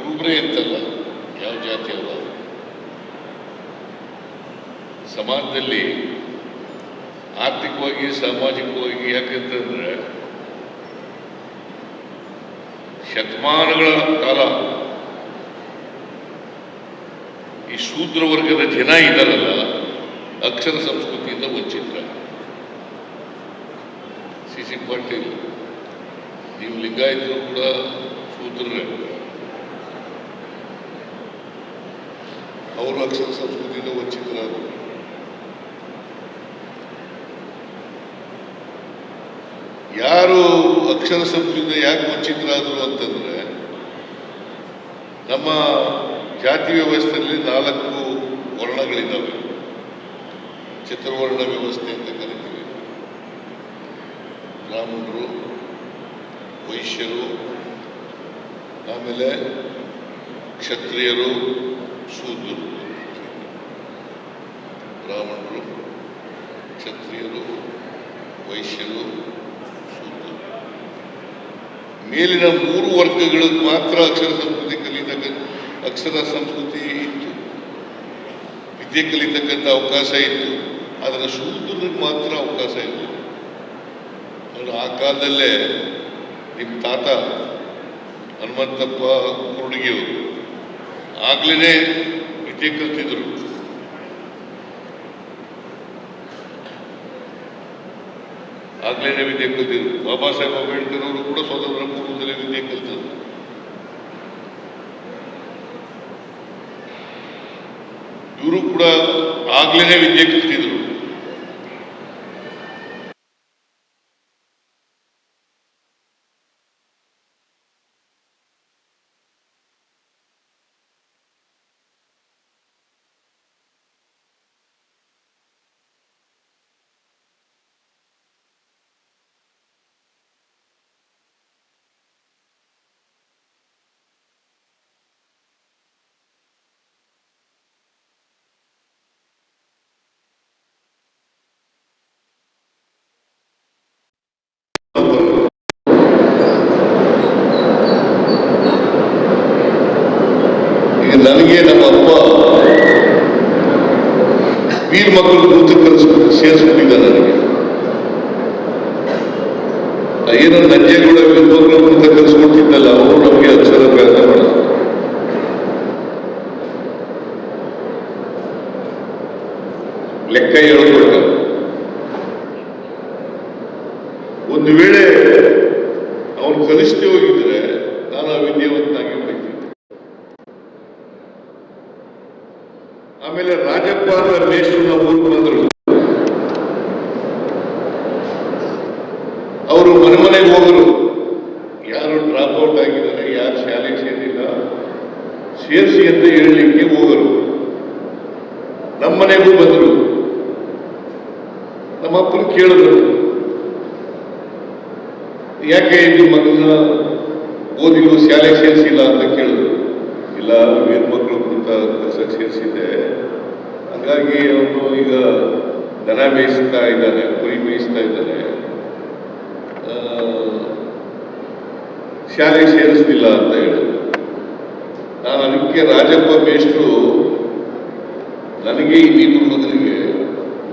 ಕುರುಬ್ರೆ ಅಂತಲ್ಲ, ಯಾವ ಜಾತಿ ಅಲ್ಲ ಸಮಾಜದಲ್ಲಿ ಆರ್ಥಿಕವಾಗಿ, ಸಾಮಾಜಿಕವಾಗಿ ಯಾಕಂತಂದ್ರೆ ಶತಮಾನಗಳ ಕಾಲ ಈ ಶೂದ್ರ ವರ್ಗದ ಜನ ಇದ್ದಾರಲ್ಲ, ಅಕ್ಷರ ಸಂಸ್ಕೃತಿಯಿಂದ ವಂಚಿತರ. ಸಿ ಸಿ ಪಾಟೀಲ್, ನೀವು ಲಿಂಗಾಯತರು ಕೂಡ ಶೂದ್ರರೇ. ಅವರು ಅಕ್ಷರ ಸಂಸ್ಕೃತಿಯಿಂದ ವಂಚಿತರಾದರು. ಯಾರು ಅಕ್ಷರ ಸಂಸ್ಕೃತಿಯಿಂದ ಯಾಕೆ ವಂಚಿತರಾದರು ಅಂತಂದ್ರೆ, ನಮ್ಮ ಜಾತಿ ವ್ಯವಸ್ಥೆಯಲ್ಲಿ ನಾಲ್ಕು ವರ್ಣಗಳಿದ್ದಾವೆ. ಚತುರ್ವರ್ಣ ವ್ಯವಸ್ಥೆ ಅಂತ ಕರಿತೀವಿ. ಬ್ರಾಹ್ಮಣರು, ವೈಶ್ಯರು, ಆಮೇಲೆ ಕ್ಷತ್ರಿಯರು ಶೂದ್ರರು ಬ್ರಾಹ್ಮಣರು, ಕ್ಷತ್ರಿಯರು, ವೈಶ್ಯರು ಶೂದ್ರರು ಮೇಲಿನ ಮೂರು ವರ್ಗಗಳಿಗೆ ಮಾತ್ರ ಅಕ್ಷರ ಸಂಸ್ಕೃತಿ ಕಲಿತಕ್ಕ, ಅಕ್ಷರ ಸಂಸ್ಕೃತಿ ಇತ್ತು. ವಿದ್ಯೆ ಕಲಿತಕ್ಕಂಥ ಅವಕಾಶ ಇತ್ತು. ಆದರೆ ಶೂದ್ರರಿಗೆ ಮಾತ್ರ ಅವಕಾಶ ಇತ್ತು. ಆ ಕಾಲದಲ್ಲೇ ನಿಮ್ಮ ತಾತ ಹನುಮಂತಪ್ಪ ಕುರುಡಿಗೆಯವರು ಆಗ್ಲೇ ವಿದ್ಯೆ ಕಲ್ತಿದ್ರು ಆಗ್ಲೇ ವಿದ್ಯೆ ಕಲ್ತಿದ್ರು. ಬಾಬಾ ಸಾಹೇಬ್ ಅಂಬೇಡ್ಕರ್ ಅವರು ಕೂಡ ಸ್ವಾತಂತ್ರ್ಯ ಪೂರ್ವದಲ್ಲಿ ವಿದ್ಯೆ ಕಲ್ತದ್ರು. ಇವರು ಕೂಡ ಆಗ್ಲೇ ವಿದ್ಯೆ ಕಲ್ತಿದ್ರು ಈಗ ನನಗೆ ನಮ್ಮ ಅಪ್ಪ ವೀರ್ ಮಕ್ಕಳು ಕೂತು ಕಲಿಸ್ಬಿಟ್ಟು ಸೇರಿಸ್ಬಿಟ್ಟಿದ್ದ ನನಗೆ. ಏನೋ ನಂಜೇಗೌಡ ವೀರ್ ಮಕ್ಕಳು ಅವರು ನಮಗೆ ಅಕ್ಷರ ಪ್ರಯತ್ನ ಮಾಡಿದ್ರು ಲೆಕ್ಕ ಹೇಳ್ಕೊಟ್ಟ ಒಂದು ವೇಳೆ ಅವ್ರು ಕಲಿಸ್ದೇ ಹೋಗಿದ್ರೆ ನಾನು ಅವಿದ್ಯಾವಂತನಾಗಿ ಹೋಗ್ತೀನಿ ಆಮೇಲೆ ರಾಜಪ್ಪ ಮೇಷ್ಟ್ರು ನಮ್ಮ ಬಂದರು. ಅವರು ಮನೆ ಮನೆಗೆ ಹೋಗರು ಯಾರು ಡ್ರಾಪ್ ಔಟ್ ಆಗಿದ್ದಾರೆ, ಯಾರು ಶಾಲೆಗೆ ಸೇರಿಲ್ಲ. ಸೇರಿಸಿ ಅಂತ ಹೇಳಲಿಕ್ಕೆ ಹೋಗರು ನಮ್ಮ ಮನೆಗೂ ಬಂದರು. ನಮ್ಮ ಅಪ್ಪನ ಕೇಳಿದ್ರು. ಯಾಕೆ ನಿಮ್ಮ ಮಗನ ಓದಿಲು ಶಾಲೆಗೆ ಸೇರಿಸಿಲ್ಲ ಅಂತ ಕೇಳಿದ್ರು. ಇಲ್ಲ ವೀರ್ ಇದೆ ಹಂಗಾಗಿ ಅವನು ಈಗ ದನ ಮೇಯಿಸ್ತಾ ಇದ್ದಾನೆ ಕುರಿ ಮೇಯಿಸ್ತಾ ಇದ್ದಾನೆ. ಆ, ಶಾಲೆಗೆ ಸೇರಿಸ್ತಿಲ್ಲ ಅಂತ ಹೇಳಿದ್ರು ನಾನು ಅದಕ್ಕೆ ರಾಜಪ್ಪ ಮೇಷ್ಟ್ರು ನನಗೆ ಇಲ್ಲಿ ಮಗನಿಗೆ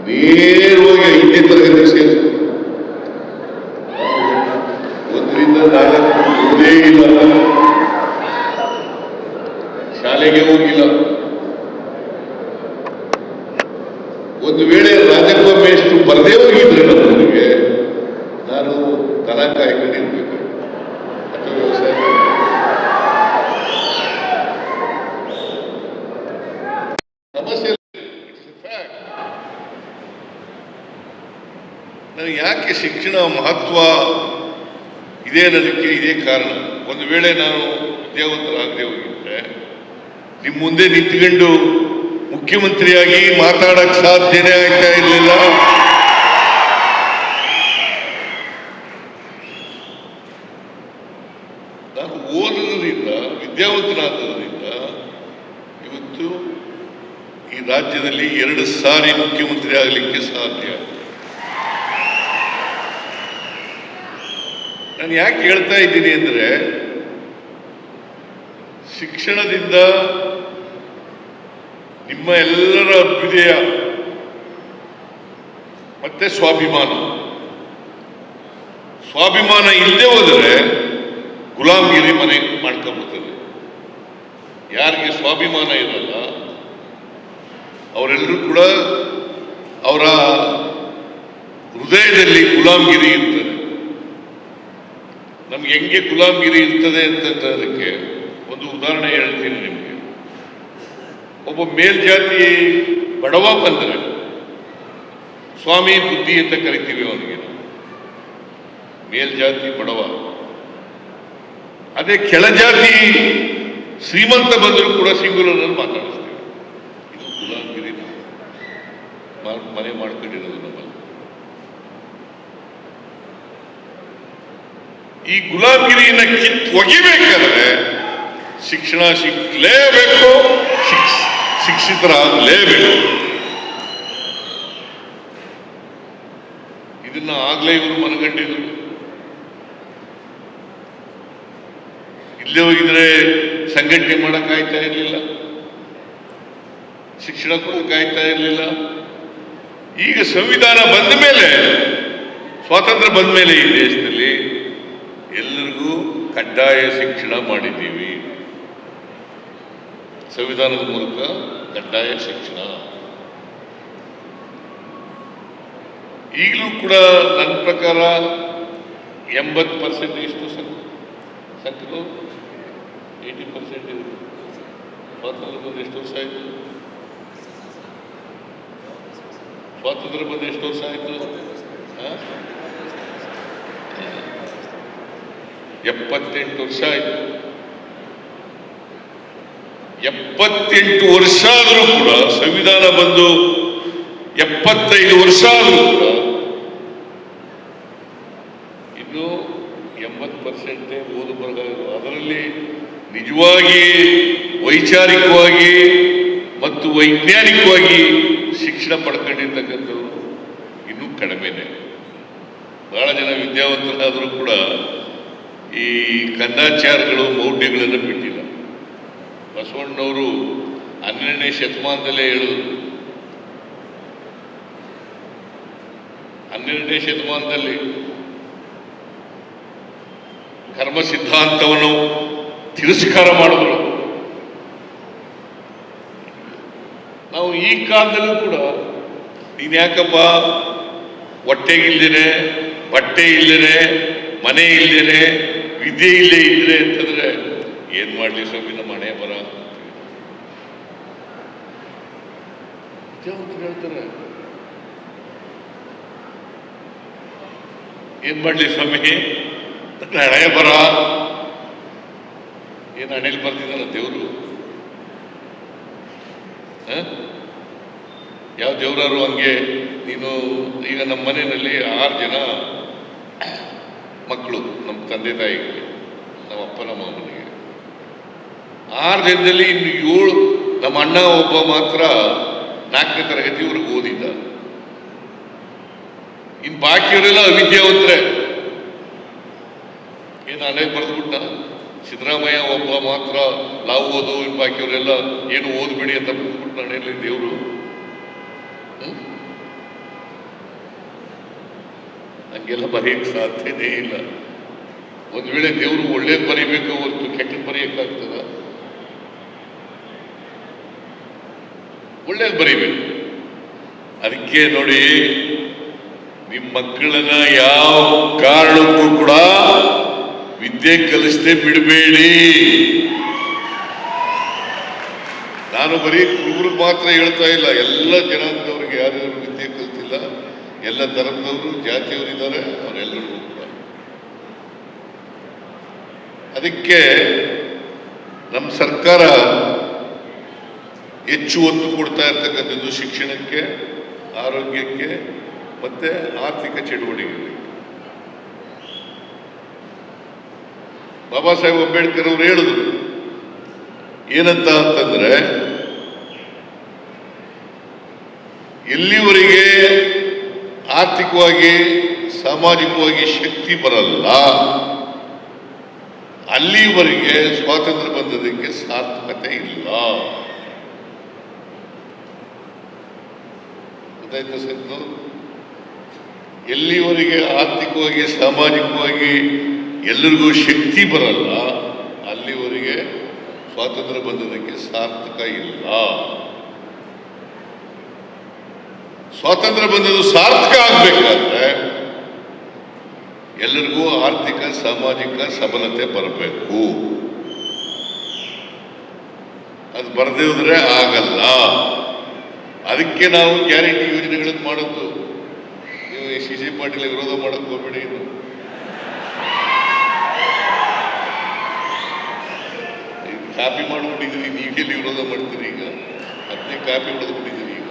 ನೇರವಾಗಿ ಐದನೇ ತರಗತಿ ಸೇರಿಸ್ತು ಒಂದರಿಂದ ನಾಲ್ಕು ಓದೇ ಇಲ್ಲ ಶಾಲೆಗೆ ಹೋಗಿಲ್ಲ. ಒಂದು ವೇಳೆ ರಾಜಪ್ಪ ಮೇಷ್ಟ್ರು ಬರದೇ ಹೋಗಿದ್ರೆ ನಮ್ಮೊಂದಿಗೆ ನಾನು ದನ ಇರಬೇಕು ವ್ಯವಸಾಯ ಸಮಸ್ಯೆ ಯಾಕೆ ಶಿಕ್ಷಣ ಮಹತ್ವ ಇದೇ ನನಗೆ ಇದೇ ಕಾರಣ? ಒಂದು ವೇಳೆ ನಾನು ವಿದ್ಯಾವಂತರಾಗದೆ ಹೋಗಿದ್ರೆ ನಿಮ್ಮ ಮುಂದೆ ನಿಂತ್ಕೊಂಡು ಮುಖ್ಯಮಂತ್ರಿಯಾಗಿ ಮಾತಾಡಕ್ ಸಾಧ್ಯನೇ ಆಗ್ತಾ ಇರಲಿಲ್ಲ. ನಾನು ಓದೋದ್ರಿಂದ ವಿದ್ಯಾವಂತನಾದದ್ರಿಂದ ಇವತ್ತು ಈ ರಾಜ್ಯದಲ್ಲಿ ಎರಡು ಸಾರಿ ಮುಖ್ಯಮಂತ್ರಿ ಆಗಲಿಕ್ಕೆ ಸಾಧ್ಯ. ನಾನು ಯಾಕೆ ಹೇಳ್ತಾ ಇದ್ದೀನಿ ಅಂದರೆ ಶಿಕ್ಷಣದಿಂದ ನಿಮ್ಮ ಎಲ್ಲರ ಅಭ್ಯುದಯ ಮತ್ತೆ ಸ್ವಾಭಿಮಾನ. ಸ್ವಾಭಿಮಾನ ಇಲ್ಲದೆ ಹೋದರೆ ಗುಲಾಮಗಿರಿ ಮನೆ ಮಾಡ್ಕೊಂಬರ್ತದೆ ಯಾರಿಗೆ ಸ್ವಾಭಿಮಾನ ಇರಲ್ಲ, ಅವರೆಲ್ಲರೂ ಕೂಡ ಅವರ ಹೃದಯದಲ್ಲಿ ಗುಲಾಮಗಿರಿ ಇರ್ತದೆ. ನಮ್ಗೆ ಹೆಂಗೆ ಗುಲಾಮಗಿರಿ ಇರ್ತದೆ ಅಂತಂತದಕ್ಕೆ ಒಂದು ಉದಾಹರಣೆ ಹೇಳ್ತೀನಿ ನಿಮಗೆ. ಒಬ್ಬ ಮೇಲ್ಜಾತಿ ಬಡವ ಬಂದರೆ ಸ್ವಾಮಿ ಬುದ್ಧಿ ಅಂತ ಕರಿತೀವಿ ಅವನಿಗೆ. ಮೇಲ್ಜಾತಿ ಬಡವ. ಅದೇ ಕೆಳಜಾತಿ ಶ್ರೀಮಂತ ಬಂದರೂ ಕೂಡ ಸಿಂಗುಲರಲ್ಲಿ ಮಾತಾಡಿಸ್ತೀವಿ. ಇದು ಮನೆ ಮಾಡ್ಕೊಂಡಿರೋದು ನಮ್ಮಲ್ಲಿ. ಈ ಗುಲಾಬ್ಗಿರಿಯನ್ನ ಕಿತ್ತು ಒಗಿಬೇಕಾದ್ರೆ ಶಿಕ್ಷಣ ಸಿಕ್ಕಲೇಬೇಕು ಶಿಕ್ಷ ಶಿಕ್ಷಿತರಾಗಲೇಬೇಕು. ಇದನ್ನ ಆಗ್ಲೇ ಇವರು ಮನಗಂಡಿದ್ರು. ಇಲ್ಲೇ ಹೋಗಿದ್ರೆ ಸಂಘಟನೆ ಮಾಡಕ್ ಆಯ್ತಾ ಇರಲಿಲ್ಲ. ಶಿಕ್ಷಣ ಕೂಡ ಆಯ್ತಾ ಇರಲಿಲ್ಲ. ಈಗ ಸಂವಿಧಾನ ಬಂದ ಮೇಲೆ, ಸ್ವಾತಂತ್ರ್ಯ ಬಂದ ಮೇಲೆ ಈ ದೇಶದಲ್ಲಿ ಎಲ್ಲರಿಗೂ ಕಡ್ಡಾಯ ಶಿಕ್ಷಣ ಮಾಡಿದ್ದೀವಿ. ಸಂವಿಧಾನದ ಮೂಲಕ ಕಡ್ಡಾಯ ಶಿಕ್ಷಣ. ಈಗಲೂ ಕೂಡ ನನ್ನ ಪ್ರಕಾರ ಎಂಬತ್ತು ಪರ್ಸೆಂಟ್ ಎಷ್ಟು ಸಂಕ ಸಂಕಲು ಏಯ್ಟಿ ಪರ್ಸೆಂಟ್ ಇದೆ. ಸ್ವಾತಂತ್ರ್ಯ ಬಂದು ಎಷ್ಟು ವರ್ಷ ಆಯಿತು? ಸ್ವಾತಂತ್ರ್ಯ ಬಂದು ಎಷ್ಟು ವರ್ಷ ಆಯಿತು? ಎಪ್ಪತ್ತೆಂಟು ವರ್ಷ ಆಯಿತು. ಎಪ್ಪತ್ತೆಂಟು ವರ್ಷ ಆದರೂ ಕೂಡ ಸಂವಿಧಾನ ಬಂದು ಎಪ್ಪತ್ತೈದು ವರ್ಷ ಆದರೂ ಕೂಡ ಇನ್ನು ಎಂಬತ್ತು ಪರ್ಸೆಂಟೇ ಓದು ಬರಗ ಅದರಲ್ಲಿ ನಿಜವಾಗಿ, ವೈಚಾರಿಕವಾಗಿ ಮತ್ತು ವೈಜ್ಞಾನಿಕವಾಗಿ ಶಿಕ್ಷಣ ಪಡ್ಕೊಂಡಿರ್ತಕ್ಕಂಥವ್ರು ಇನ್ನೂ ಕಡಿಮೆನೆ. ಬಹಳ ಜನ ವಿದ್ಯಾವಂತರಾದರೂ ಕೂಡ ಈ ಕಂದಾಚಾರಗಳು ಮೌಢ್ಯಗಳನ್ನು ಬಿಟ್ಟಿಲ್ಲ ಬಸವಣ್ಣವರು ಹನ್ನೆರಡನೇ ಶತಮಾನದಲ್ಲೇ ಹೇಳುದು. ಹನ್ನೆರಡನೇ ಶತಮಾನದಲ್ಲಿ ಕರ್ಮ ಸಿದ್ಧಾಂತವನ್ನು ತಿರಸ್ಕಾರ ಮಾಡಿದ್ರು ನಾವು ಈ ಕಾಲದಲ್ಲೂ ಕೂಡ ನೀನ್ ಯಾಕಪ್ಪ ಹೊಟ್ಟೆಗಿಲ್ದೇನೆ ಬಟ್ಟೆ ಇಲ್ದಿರೆ ಮನೆ ಇಲ್ದಿರೆ ವಿದ್ಯೆ ಇಲ್ಲೇ ಇದ್ರೆ ಅಂತಂದ್ರೆ ಏನ್ ಮಾಡ್ಲಿ ಸ್ವಾಮಿ ನಮ್ಮ ಮನೆ ಬರ ಅಂತೀವಿ. ಹೇಳ್ತಾರೆ. ಏನ್ ಮಾಡ್ಲಿ ಸ್ವಾಮಿ? ಹಣೆ ಬರ. ಏನ್ ಹಣೆಯಲ್ಲಿ ಬರ್ತಿದ್ದಲ್ಲ ದೇವರು? ಯಾವ ದೇವರಾರು ಹಂಗೆ? ನೀನು ಈಗ ನಮ್ಮ ಮನೆಯಲ್ಲಿ ಆರು ಜನ ಮಕ್ಕಳು ನಮ್ಮ ತಂದೆ ತಾಯಿಗೆ ನಮ್ಮ ಅಪ್ಪನ ನಮ್ಮ ಅಮ್ಮನಿಗೆ. ಆರು ದಿನದಲ್ಲಿ ಇನ್ನು ಏಳು ನಮ್ಮ ಅಣ್ಣ ಒಬ್ಬ ಮಾತ್ರ ನಾಲ್ಕನೇ ತರಗತಿವರೆಗೂ ಓದಿದ್ದ. ಇನ್ನು ಬಾಕಿಯವರೆಲ್ಲ ಅವಿದ್ಯಾವಂತರೇ. ಏನು ಹಣೆ ಬರೆದ್ಬಿಟ್ಟ? ಸಿದ್ದರಾಮಯ್ಯ ಒಬ್ಬ ಮಾತ್ರ ನಾವು ಓದು, ಇನ್ನು ಬಾಕಿಯವರೆಲ್ಲ ಏನು ಓದ್ಬೇಡಿ ಅಂತ ಬರೆದ್ಬಿಟ್ಟು ಹಣೆಯಲ್ಲಿ ದೇವರು. ಹಂಗೆಲ್ಲ ಬರೆಯಕ್ಕೆ ಸಾಧ್ಯನೇ ಇಲ್ಲ. ಒಂದು ವೇಳೆ ದೇವರು ಒಳ್ಳೇದು ಬರೀಬೇಕು ಹೊರತು ಕೆಟ್ಟದ್ದು ಬರೆಯಕ್ಕಾಗ್ತದ? ಒಳ್ಳೇದು ಬರೀಬೇಕು. ಅದಕ್ಕೆ ನೋಡಿ ನಿಮ್ಮ ಮಕ್ಕಳನ್ನ ಯಾವ ಕಾರಣಕ್ಕೂ ಕೂಡ ವಿದ್ಯೆ ಕಲಿಸದೆ ಬಿಡಬೇಡಿ. ನಾನು ಬರೀ ಕುರುಬರಿಗೆ ಮಾತ್ರ ಹೇಳ್ತಾ ಇಲ್ಲ, ಎಲ್ಲ ಜನಾಂಗದವ್ರಿಗೆ ಯಾರ್ಯಾರು ವಿದ್ಯೆ ಕಲಿತಿಲ್ಲ, ಎಲ್ಲ ಧರ್ಮದವರು ಜಾತಿಯವರಿದ್ದಾರೆ ಅವರೆಲ್ಲರೂ ಕೂಡ ಅದಕ್ಕೆ ನಮ್ಮ ಸರ್ಕಾರ ಹೆಚ್ಚು ಒತ್ತು ಕೊಡ್ತಾ ಇರ್ತಕ್ಕಂಥದ್ದು ಶಿಕ್ಷಣಕ್ಕೆ, ಆರೋಗ್ಯಕ್ಕೆ, ಮತ್ತೆ ಆರ್ಥಿಕ ಚಟುವಟಿಕೆಗಳಿಗೆ ಬಾಬಾ ಸಾಹೇಬ್ ಅಂಬೇಡ್ಕರ್ ಅವರು ಹೇಳಿದ್ರು, ಏನಂತ ಅಂತಂದ್ರೆ ಎಲ್ಲಿವರೆಗೆ ಆರ್ಥಿಕವಾಗಿ, ಸಾಮಾಜಿಕವಾಗಿ ಶಕ್ತಿ ಬರಲ್ಲ. ಅಲ್ಲಿವರೆಗೆ ಸ್ವಾತಂತ್ರ್ಯ ಬಂದದಕ್ಕೆ ಸಾರ್ಥಕತೆ ಇಲ್ಲ. ಗೊತ್ತಾಯ್ತಾ ಸರ್ ಎಲ್ಲಿವರೆಗೆ ಆರ್ಥಿಕವಾಗಿ, ಸಾಮಾಜಿಕವಾಗಿ ಎಲ್ಲರಿಗೂ ಶಕ್ತಿ ಬರಲ್ಲ, ಅಲ್ಲಿವರೆಗೆ ಸ್ವಾತಂತ್ರ್ಯ ಬಂದದಕ್ಕೆ ಸಾರ್ಥಕ ಇಲ್ಲ. ಸ್ವಾತಂತ್ರ್ಯ ಬಂದದ್ದು ಸಾರ್ಥಕ ಆಗ್ಬೇಕಾದ್ರೆ ಎಲ್ಲರಿಗೂ ಆರ್ಥಿಕ, ಸಾಮಾಜಿಕ ಸಬಲತೆ ಬರಬೇಕು. ಅದು ಬರದೇ ಹೋದ್ರೆ ಆಗಲ್ಲ. ಅದಕ್ಕೆ ನಾವು ಗ್ಯಾರಂಟಿ ಯೋಜನೆಗಳನ್ನು ಮಾಡೋದು. ನೀವು ಸಿ ಸಿ ಪಾಟೀಲ್ ವಿರೋಧ ಮಾಡಕ್ ಹೋಗ್ಬೇಡಿ ಕಾಪಿ ಮಾಡಿಬಿಟ್ಟಿದ್ದೀರಿ ನೀವೆಲ್ಲಿ ವಿರೋಧ ಮಾಡ್ತೀರಿ ಈಗ? ಅದನ್ನೇ ಕಾಪಿ ಹೊಡೆದ್ಬಿಟ್ಟಿದ್ದೀರಿ ಈಗ.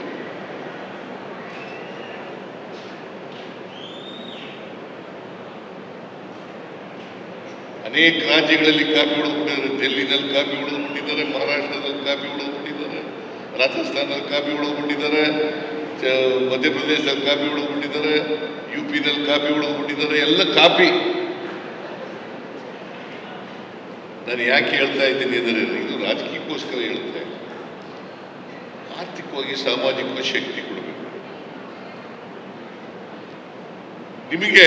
ಅನೇಕ ರಾಜ್ಯಗಳಲ್ಲಿ ಕಾಪಿ ಹೊಡೆದ್ಬಿಟ್ಟಿದ್ದಾರೆ. ಡೆಲ್ಲಿನಲ್ಲಿ ಕಾಪಿ ಹೊಡೆದ್ಬಿಟ್ಟಿದ್ದಾರೆ, ಮಹಾರಾಷ್ಟ್ರದಲ್ಲಿ ಕಾಪಿ ಹೊಡೆದ್ಬಿಟ್ಟಿದ್ದಾರೆ. ರಾಜಸ್ಥಾನದಲ್ಲಿ ಕಾಪಿ ಒಳಗೊಂಡಿದ್ದಾರೆ ಮಧ್ಯಪ್ರದೇಶದಲ್ಲಿ ಕಾಪಿ ಹೊಡೆದ್ಬಿಟ್ಟಿದ್ದಾರೆ ಯು ಪಿನಲ್ಲಿ ಕಾಪಿ ಒಳಗೊಂಡಿದ್ದಾರೆ, ಎಲ್ಲ ಕಾಪಿ ನಾನು ಯಾಕೆ ಹೇಳ್ತಾ ಇದ್ದೀನಿ ಅಂದರೆ, ಇದು ರಾಜಕೀಯಕ್ಕೋಸ್ಕರ ಹೇಳ್ತಾ ಆರ್ಥಿಕವಾಗಿ ಸಾಮಾಜಿಕವಾಗಿ ಶಕ್ತಿ ಕೊಡಬೇಕು. ನಿಮಗೆ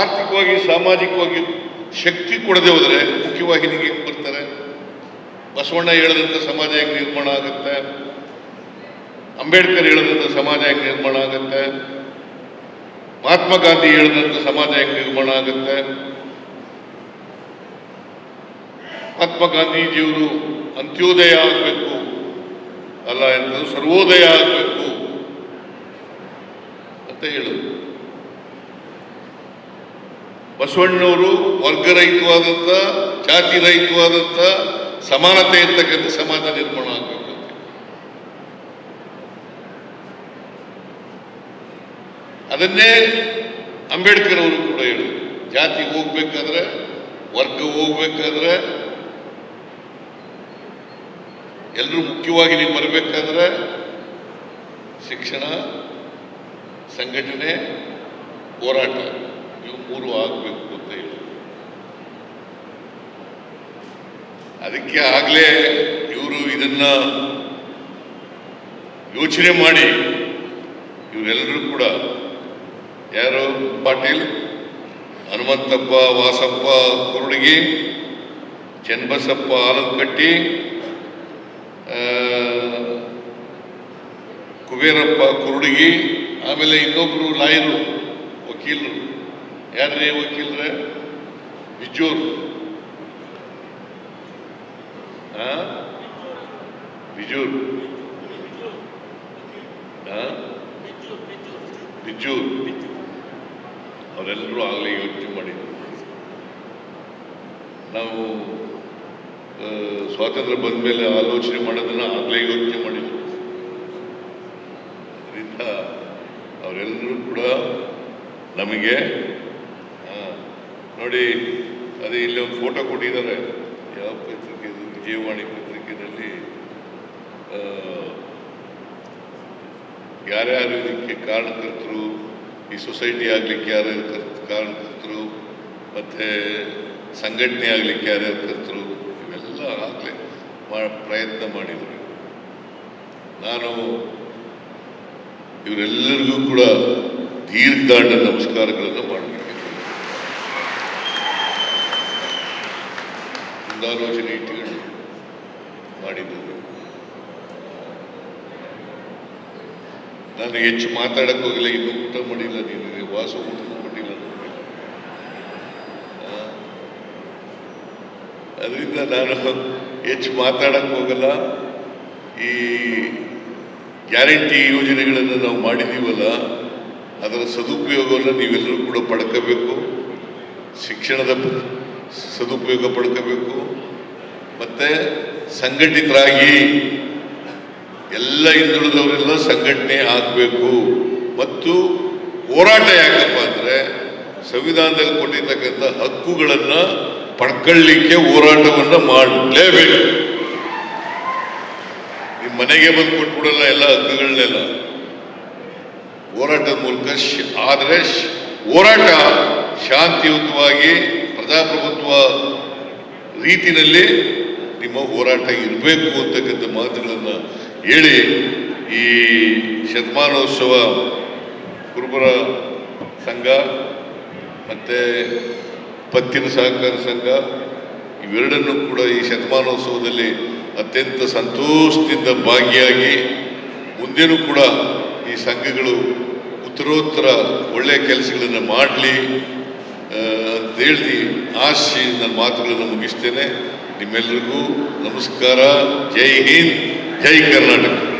ಆರ್ಥಿಕವಾಗಿ, ಸಾಮಾಜಿಕವಾಗಿ ಶಕ್ತಿ ಕೊಡದೆ ಹೋದರೆ ಹೆಂಗ್ ಬರ್ತಾರೆ ಬಸವಣ್ಣ ಹೇಳಿದಂಥ ಸಮಾಜ ಹೇಗೆ ನಿರ್ಮಾಣ ಆಗುತ್ತೆ? ಅಂಬೇಡ್ಕರ್ ಹೇಳಿದಂಥ ಸಮಾಜ ಹೇಗೆ ನಿರ್ಮಾಣ ಆಗುತ್ತೆ? ಮಹಾತ್ಮ ಗಾಂಧಿ ಹೇಳಿದಂಥ ಸಮಾಜ ಹೇಗೆ ನಿರ್ಮಾಣ ಆಗುತ್ತೆ? ಮಹಾತ್ಮ ಗಾಂಧೀಜಿಯವರು ಅಂತ್ಯೋದಯ ಆಗಬೇಕು ಅಲ್ಲ ಎಂದು ಸರ್ವೋದಯ ಆಗಬೇಕು ಅಂತ ಹೇಳಿದ್ರು. ಬಸವಣ್ಣವರು ವರ್ಗರಹಿತವಾದಂಥ ಜಾತಿ ರಹಿತವಾದಂಥ ಸಮಾನತೆ ಇರ್ತಕ್ಕಂಥ ಸಮಾಜ ನಿರ್ಮಾಣ ಆಗಬೇಕು ಅದನ್ನೇ ಅಂಬೇಡ್ಕರ್ ಅವರು ಕೂಡ ಹೇಳಿದರು. ಜಾತಿ ಹೋಗ್ಬೇಕಾದ್ರೆ, ವರ್ಗ ಹೋಗ್ಬೇಕಾದ್ರೆ ಎಲ್ಲರೂ ಮುಖ್ಯವಾಗಿ ನೀವು ಬರಬೇಕಾದ್ರೆ ಶಿಕ್ಷಣ, ಸಂಘಟನೆ, ಹೋರಾಟ, ಇವು ಮೂರು ಆಗಬೇಕು ಅಂತ ಹೇಳಿ ಅದಕ್ಕೆ ಆಗಲೇ ಇವರು ಇದನ್ನ ಯೋಚನೆ ಮಾಡಿ ಇವರೆಲ್ಲರೂ ಕೂಡ ಯಾರು ಪಾಟೀಲ್, ಹನುಮಂತಪ್ಪ, ವಾಸಪ್ಪ ಕುರುಡಗಿ, ಚನ್ನಬಸಪ್ಪ ಆಲದಕಟ್ಟಿ ಕುಬೇರಪ್ಪ ಕುರುಡಗಿ, ಆಮೇಲೆ ಇನ್ನೊಬ್ರು ಲಾಯರು ವಕೀಲರು ಯಾರೇ ವಕೀಲರೇ ಬಿಜೂರ್? ಬಿಜೂರ್? ಬಿಜೂರ್ ಅವರೆಲ್ಲರೂ ಆಗಲೇ ಯೋಚನೆ ಮಾಡಿದ್ರು. ನಾವು ಸ್ವಾತಂತ್ರ್ಯ ಬಂದ ಮೇಲೆ ಆಲೋಚನೆ ಮಾಡೋದನ್ನ ಆಗಲೇ ಯೋಚನೆ ಮಾಡಿದ್ರು. ಅದರಿಂದ ಅವರೆಲ್ಲರೂ ಕೂಡ ನಮಗೆ ನೋಡಿ, ಅದೇ ಇಲ್ಲಿ ಒಂದು ಫೋಟೋ ಕೊಟ್ಟಿದ್ದಾರೆ. ಯಾವ ಇದು? ಪತ್ರಿಕೆಯಲ್ಲಿ ಯಾರ್ಯಾರು ಇದಕ್ಕೆ ಕಾರಣಕರ್ತರು, ಈ ಸೊಸೈಟಿ ಆಗಲಿಕ್ಕೆ ಯಾರ್ಯಾರು ಕರ್- ಕಾರಣಕರ್ತರು, ಮತ್ತೆ ಸಂಘಟನೆ ಆಗಲಿಕ್ಕೆ ಯಾರ್ಯಾರು ಕರ್ತರು, ಇವೆಲ್ಲ ಆಗಲೇ ಪ್ರಯತ್ನ ಮಾಡಿದರು ನಾನು ಇವರೆಲ್ಲರಿಗೂ ಕೂಡ ದೀರ್ಘಾಂಡ ನಮಸ್ಕಾರಗಳನ್ನು ಮಾಡಬೇಕು ಮುಂದಾಲೋಚನೆ ಇಟ್ಟುಕೊಂಡು ನಾನು ಹೆಚ್ಚು ಮಾತಾಡಕ್ಕೆ ಹೋಗಿಲ್ಲ, ಇನ್ನು ಊಟ ಮಾಡಿಲ್ಲ, ನೀನು ವಾಸ ಊಟ ಮಾಡಿಲ್ಲ ಅದರಿಂದ ನಾನು ಹೆಚ್ಚು ಮಾತಾಡಕ್ಕೆ ಹೋಗಲ್ಲ. ಈ ಗ್ಯಾರಂಟಿ ಯೋಜನೆಗಳನ್ನು ನಾವು ಮಾಡಿದ್ದೀವಲ್ಲ ಅದರ ಸದುಪಯೋಗವನ್ನು ನೀವೆಲ್ಲರೂ ಕೂಡ ಪಡ್ಕೋಬೇಕು. ಶಿಕ್ಷಣದ ಸದುಪಯೋಗ ಪಡ್ಕೋಬೇಕು. ಮತ್ತು ಸಂಘಟಿತರಾಗಿ ಎಲ್ಲ ಹಿಂದುಳಿದವರೆಲ್ಲ ಸಂಘಟನೆ ಆಗಬೇಕು. ಮತ್ತು ಹೋರಾಟ ಯಾಕಪ್ಪ ಅಂದರೆ ಸಂವಿಧಾನದಲ್ಲಿ ಕೊಟ್ಟಿರ್ತಕ್ಕಂಥ ಹಕ್ಕುಗಳನ್ನು ಪಡ್ಕೊಳ್ಳಿಕ್ಕೆ ಹೋರಾಟವನ್ನು ಮಾಡಲೇಬೇಕು. ನಿಮ್ಮ ಮನೆಗೆ ಬಂದು ಕೊಟ್ಬಿಡಲ್ಲ ಎಲ್ಲ ಹಕ್ಕುಗಳನ್ನೆಲ್ಲ. ಹೋರಾಟದ ಮೂಲಕ ಆದರೆ ಹೋರಾಟ ಶಾಂತಿಯುತವಾಗಿ, ಪ್ರಜಾಪ್ರಭುತ್ವ ರೀತಿನಲ್ಲಿ ನಿಮ್ಮ ಹೋರಾಟ ಇರಬೇಕು ಅಂತಕ್ಕಂಥ ಮಾತುಗಳನ್ನು ಹೇಳಿ ಈ ಶತಮಾನೋತ್ಸವ ಕುರುಬರ ಸಂಘ ಮತ್ತು ಪತ್ತಿನ ಸಹಕಾರ ಸಂಘ ಇವೆರಡನ್ನೂ ಕೂಡ ಈ ಶತಮಾನೋತ್ಸವದಲ್ಲಿ ಅತ್ಯಂತ ಸಂತೋಷದಿಂದ ಭಾಗಿಯಾಗಿ ಮುಂದೇನೂ ಕೂಡ ಈ ಸಂಘಗಳು ಉತ್ತರೋತ್ತರ ಒಳ್ಳೆಯ ಕೆಲಸಗಳನ್ನು ಮಾಡಲಿ ಅಂತೇಳಿ ಆಶಿ ನನ್ನ ಮಾತುಗಳನ್ನು ಮುಗಿಸ್ತೇನೆ. ನಿಮ್ಮೆಲ್ಲರಿಗೂ ನಮಸ್ಕಾರ. ಜೈ ಹಿಂದ್. जय कर्नाटक